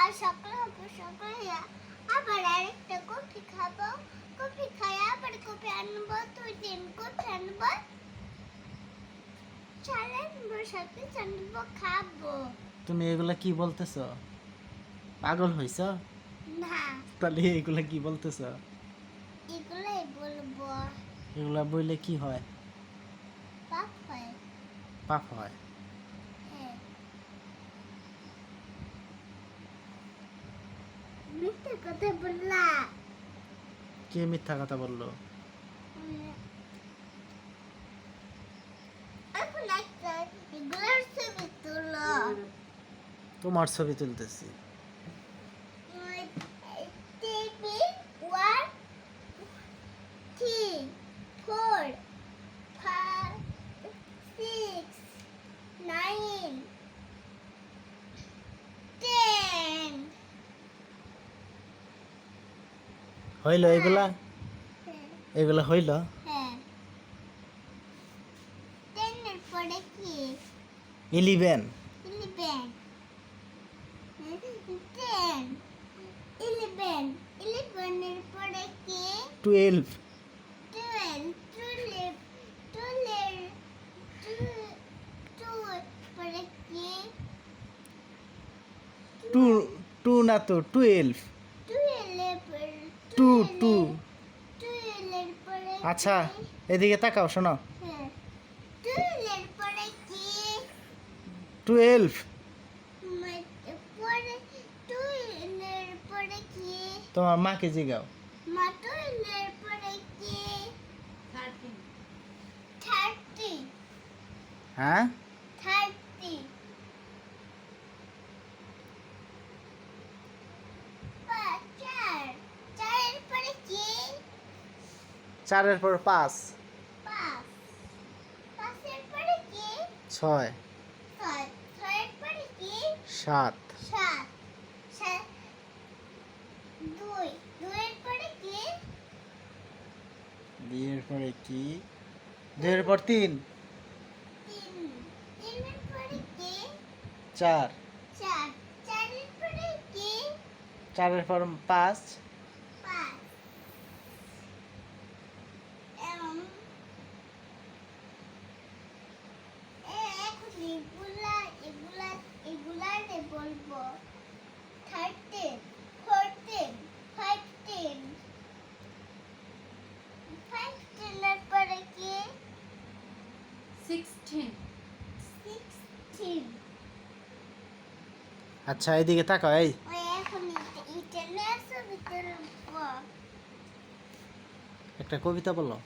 খাইয়া আবার আরেকটা কফি খাব। কফি খাই আবার কফি আনব দুই দিন কফি আনব। তুমি এগুলা কি বলতেছ? পাগল হইছ? না। তাহলে এগুলা কি বলতেছ? এগুলোই বলব। এগুলা বইলে কি হয়? পাপ হয়। পাপ হ্যাঁ। মিথ্যে কথা বললা। কে মিথ্যা কথা বলল? তোমার ছবি তুলতেছি। হইল এগুলা? এগুলা হইল? হ্যাঁ। Eleven. Twelve. Two two two না তো টুয়েলভ। Two two. আচ্ছা এদিকে তাকাও শোনো। টুয়েলভ তোমার মাকে জিগাও। হ্যাঁ থার্টি পাঁচ চার চারের পরে কি চারের পর পাঁচ। ছয়। সাত। সাত। সাত দুই। দুইয়ের পরে কি? দুইয়ের পরে তিন। চার। চার। চারের পরে পাঁচ এম এ এখন এগুলা এগুলা এগুলারে বলব থার্টিন ফোরটিন ফাইভটিন ফাইভটিনের পরে কি Sixteen. সিক্সটিন আচ্ছা এদিকে তাকাও এই একটা কবিতা বলো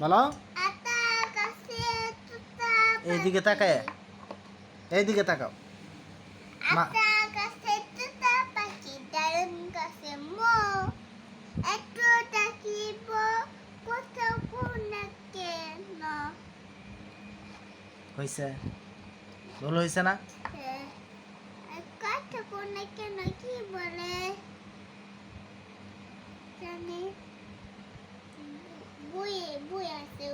বলো আতা কাছে তুতা এইদিকে তাকায় এইদিকে তাকাও হয়েছে ভুল হয়েছে না? কি বলে জানি। বই বই আছে